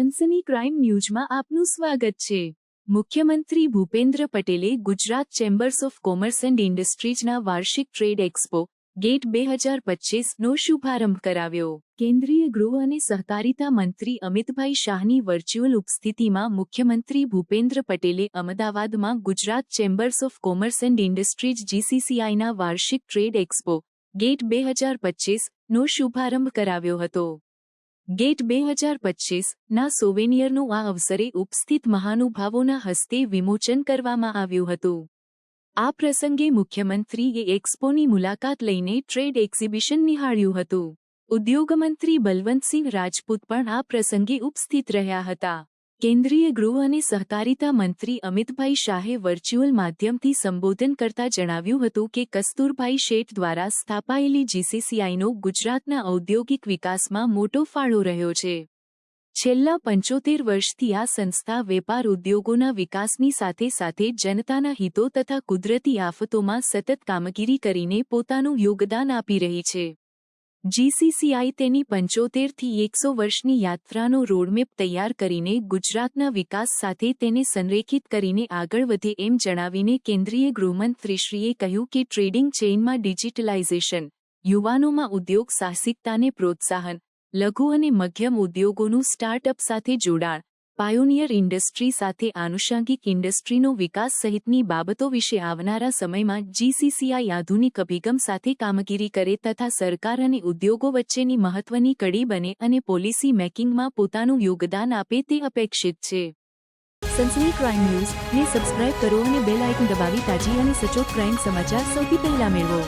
સનસની crime ન્યૂઝમાં આપનું સ્વાગત છે. મુખ્યમંત્રી ભૂપેન્દ્ર પટેલે Gujarat chambers of commerce and ઇન્ડસ્ટ્રીઝના વાર્ષિક ટ્રેડ એક્સપો ગેટ બે હજાર પચીસનો શુભારંભ કરાવ્યો. કેન્દ્રીય ગૃહ અને સહકારિતા મંત્રી અમિતભાઈ શાહની વર્ચ્યુઅલ ઉપસ્થિતિમાં મુખ્યમંત્રી ભૂપેન્દ્ર પટેલે અમદાવાદમાં Gujarat chambers of commerce and industries જીસીસીઆઈના વાર્ષિક ટ્રેડ એક્સપો ગેટ બે હજાર પચીસનો શુભારંભ કરાવ્યો હતો. ગેટ બે હજાર પચીસના સોવેનિયરનું આ અવસરે ઉપસ્થિત મહાનુભાવોના હસ્તે વિમોચન કરવામાં આવ્યું હતું. આ પ્રસંગે મુખ્યમંત્રીએ એક્સપોની મુલાકાત લઈને ટ્રેડ એક્ઝિબિશન નિહાળ્યું હતું. ઉદ્યોગમંત્રી બલવંતસિંહ રાજપૂત પણ આ પ્રસંગે ઉપસ્થિત રહ્યા હતા. કેન્દ્રીય ગૃહ અને સહકારિતા મંત્રી અમિતભાઈ શાહે વર્ચ્યુઅલ માધ્યમથી સંબોધન કરતા જણાવ્યું હતું કે કસ્તુરભાઈ શેઠ દ્વારા સ્થાપાયેલી જીસીસીઆઈનો ગુજરાતના ઔદ્યોગિક વિકાસમાં મોટો ફાળો રહ્યો છે. છેલ્લા પંચોતેર વર્ષથી આ સંસ્થા વેપાર ઉદ્યોગોના વિકાસની સાથે સાથે જનતાના હિતો તથા કુદરતી આફતોમાં સતત કામગીરી કરીને પોતાનું યોગદાન આપી રહી છે. જીસીસીઆઈ તેની પંચોતેરથી એકસો વર્ષની યાત્રાનો રોડમેપ તૈયાર કરીને ગુજરાતના વિકાસ સાથે તેને સંરેખિત કરીને આગળ વધે એમ જણાવીને કેન્દ્રીય ગૃહમંત્રીશ્રીએ કહ્યું કે ટ્રેડિંગ ચેઇનમાં ડિજિટલાઇઝેશન, યુવાનોમાં ઉદ્યોગ સાહસિકતાને પ્રોત્સાહન, લઘુ અને મધ્યમ ઉદ્યોગોનું સ્ટાર્ટઅપ સાથે જોડાણ પાયોનિયર ઇન્ડસ્ટ્રી સાથે આનુષાંગિક ઇન્ડસ્ટ્રીનો વિકાસ સહિતની બાબતો વિશે આવનારા સમયમાં જીસીસીઆઈ આધુનિક અભિગમ સાથે કામગીરી કરે તથા સરકાર અને ઉદ્યોગો વચ્ચેની મહત્વની કડી બને અને પોલિસી મેકિંગમાં પોતાનું યોગદાન આપે તે અપેક્ષિત છે. સનસની ક્રાઇમ ન્યૂઝ ને સબસ્ક્રાઇબ કરો અને બેલ આઇકન દબાવી તાજી અને સચોટ ક્રાઇમ સમાચાર સૌથી પહેલા મેળવો.